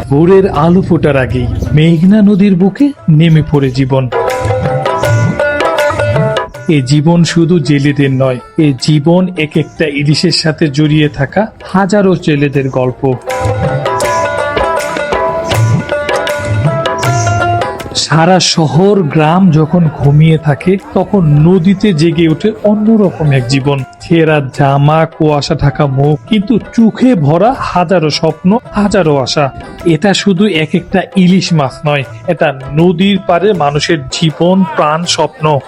ভোরের আলো ফোটার আগেই মেঘনা নদীর বুকে নেমে পড়ে জীবন। এ জীবন শুধু জেলেদের নয়, এ জীবন এক একটা ইলিশের সাথে জড়িয়ে থাকা হাজারো জেলেদের গল্প। সারা শহর গ্রাম যখন ঘুমিয়ে থাকে, তখন নদীতে জেগে ওঠে অন্যরকম এক জীবন। ছেঁড়া জামা, কুয়াশা ঢাকা মুখ, কিন্তু চোখে ভরা হাজারো স্বপ্ন, হাজারো আশা। এটা শুধু এক একটা ইলিশ মাছ নয়, এটা নদীর পারে মানুষের জীবন, প্রাণ, স্বপ্ন।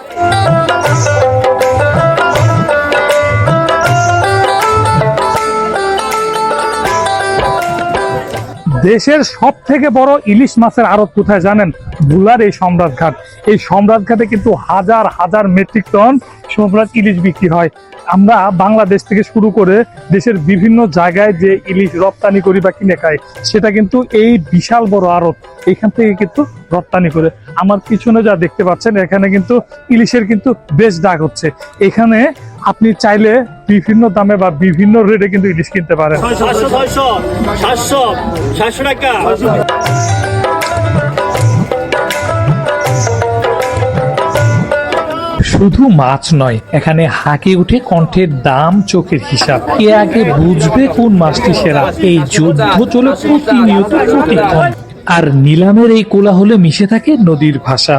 দেশের সব থেকে বড় ইলিশ মাছের আড়ত কোথায় জানেন? ভুলার এই সম্রাটঘাট। এই সম্রাটঘাটে কিন্তু হাজার হাজার মেট্রিক টন সম্রাট ইলিশ বিক্রি হয়। আমরা বাংলাদেশ থেকে শুরু করে দেশের বিভিন্ন জায়গায় যে ইলিশ রপ্তানি করি বা কিনে খাই, সেটা কিন্তু এই বিশাল বড় আড়ত। এখান থেকে কিন্তু রপ্তানি করে। আমার পিছনে যা দেখতে পাচ্ছেন, এখানে কিন্তু ইলিশের কিন্তু বেশ ডাক হচ্ছে। এখানে আপনি চাইলে বিভিন্ন দামে বা বিভিন্ন রেটে কিন্তু ইলিশ কিনতে পারেন। টাকা। শুধু মাছ নয় এখানে হাঁকে উঠে কণ্ঠের দাম চোখের হিসাব। কে আগে বুঝবে কোন মাছটি সেরা? এই যুদ্ধ চলে প্রতিনিয়ত প্রতিক্ষণ। আর নিলামের এই কোলাহলে মিশে থাকে নদীর ভাষা।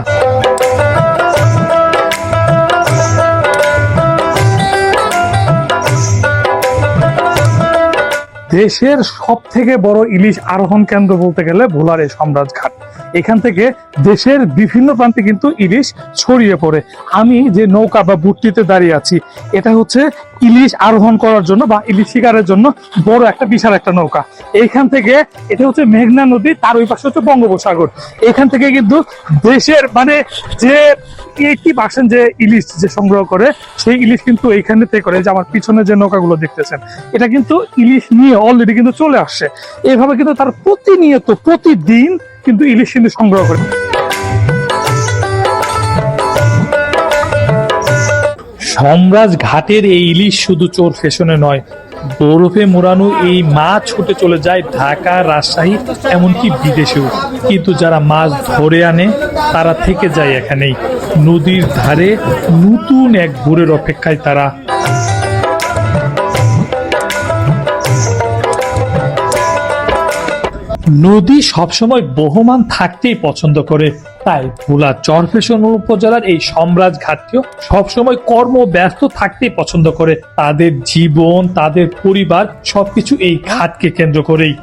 দেশের সব থেকে বড় ইলিশ আরোহণ কেন্দ্র বলতে গেলে ভোলার এই সম্রাট ঘাট। এখান থেকে দেশের বিভিন্ন প্রান্তে কিন্তু ইলিশ ছড়িয়ে পড়ে। আমি যে নৌকা বা বুটটিতে দাঁড়িয়ে আছি, এটা হচ্ছে ইলিশ আরোহণ করার জন্য বা ইলিশ শিকারের জন্য বড় একটা বিশাল একটা নৌকা। এইখান থেকে এটা হচ্ছে মেঘনা নদী, তার ওই পাশে হচ্ছে বঙ্গোপসাগর। এখান থেকে কিন্তু দেশের মানে যে এইটি পার্সেন্ট যে ইলিশ যে সংগ্রহ করে, সেই ইলিশ কিন্তু এইখানে থেকে করে, যে আমার পিছনে যে নৌকাগুলো দেখতেছেন, এটা কিন্তু ইলিশ নিয়ে অলরেডি কিন্তু চলে আসছে। এইভাবে কিন্তু তার প্রতিনিয়ত, প্রতিদিন কিন্তু ইলিশ কিন্তু সংগ্রহ করে। সম্রাজ ঘাটের এই ইলিশ শুধু চোর ফেশনে নয়, বরফে মোড়ানো এই মাছ ছুটে চলে যায় ঢাকা, রাজশাহী, এমনকি বিদেশেও। কিন্তু যারা মাছ ধরে আনে, তারা থেকে যায় এখানেই। নদীর ধারে নতুন এক ভোরের অপেক্ষায় তারা নদী সবসময় বহমান থাকতেই পছন্দ করে। তাই ভোলা চরফেশন উপজেলার এই সম্রাজ ঘাটটিও সবসময় কর্ম ব্যস্ত থাকতেই পছন্দ করে। তাদের জীবন, তাদের পরিবার সবকিছু এই ঘাটকে কেন্দ্র করেই।